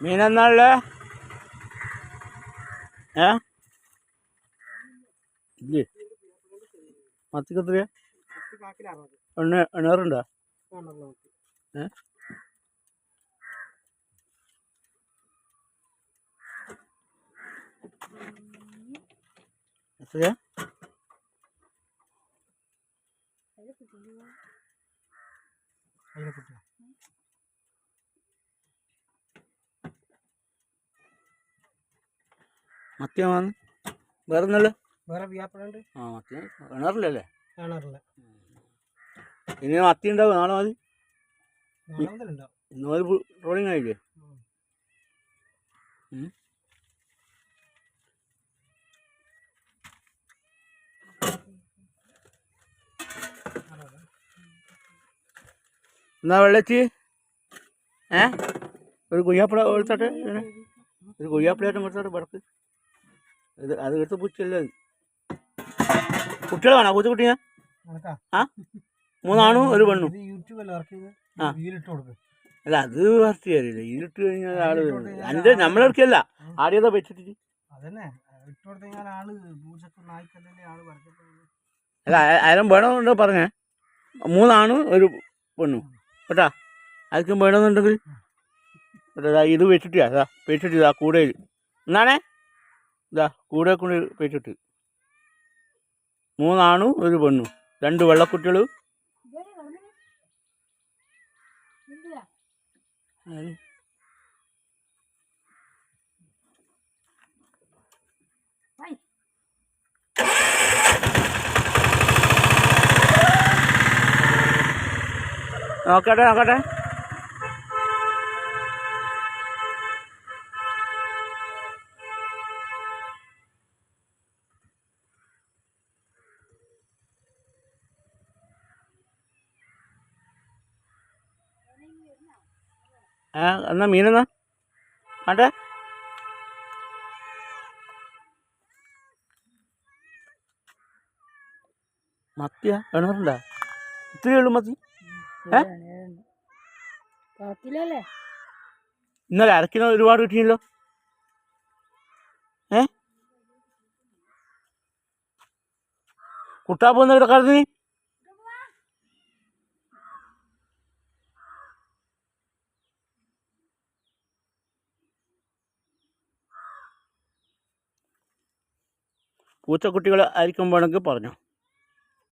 മീനെന്നാളേ ഏ? ഇല്ലേ? മത്തിക്ക് എത്രയാ എണ്ണ എണ്ണേറുണ്ടോ? ഏ? എത്രയാ? മത്തിയാ വാങ്ങി വേറെ ഒന്നല്ലേ വേറെ വ്യാപാരമുണ്ട് ആ മത്തി കിണറില്ലല്ലേ കിണറില്ല ഇനി മത്തി ഉണ്ടാവും? നാളെ മതി ഇന്ന് മതി ട്രോളിങ് ആയില്ലേ? എന്നാ വെള്ളച്ചി? ഏ? ഒരു കുയ്യാപ്പിള എടുത്തോട്ടെ ഒരു കുയ്യാപ്പിളയായിട്ട് എടുത്തോട്ടെ പടക്ക് ഇത് അത് എടുത്ത് പൂച്ചല്ലേ കുട്ടികൾ വേണോ പൂച്ച കുട്ടിയാ ആ? മൂന്നാണും ഒരു പെണ്ണും. ആ. അല്ല അത് വർക്ക് കാര്യമില്ല ഇതിലിട്ട് കഴിഞ്ഞാൽ ആൾ എന്റെ നമ്മളിറക്കിയല്ല ആടിയതാ വെച്ചിട്ട്? അല്ല ആ- ആരും വേണമെന്നുണ്ടോ പറഞ്ഞേ. മൂന്നാണും ഒരു പെണ്ണും. കേട്ടാ? ആർക്കും വേണമെന്നുണ്ടെങ്കിൽ. ഇത് വെച്ചിട്ടാ അതാ വെച്ചിട്ട് ഇതാ കൂടെ എന്നാണേ? ഇതാ കൂടെ കൊണ്ട് പോയിട്ടിട്ട്. മൂന്നാണും ഒരു പെണ്ണും. രണ്ട് വെള്ളക്കുട്ടികളും. നോക്കട്ടെ നോക്കട്ടെ. ആ എന്നാ മീനെന്നാ? ആട്ടെ. മത്തിയാ? എണ്ണറുണ്ടാ ഇത്രയേ ഉള്ളൂ മത്തി? ഏ? ഇന്നലെ അരക്കിന് ഒരുപാട് കിട്ടിയല്ലോ. ഏ? കുട്ടാ പോകുന്ന ഇവിടെ പൂച്ചക്കുട്ടികൾ ആയിരിക്കും വേണമെങ്കിൽ പറഞ്ഞു.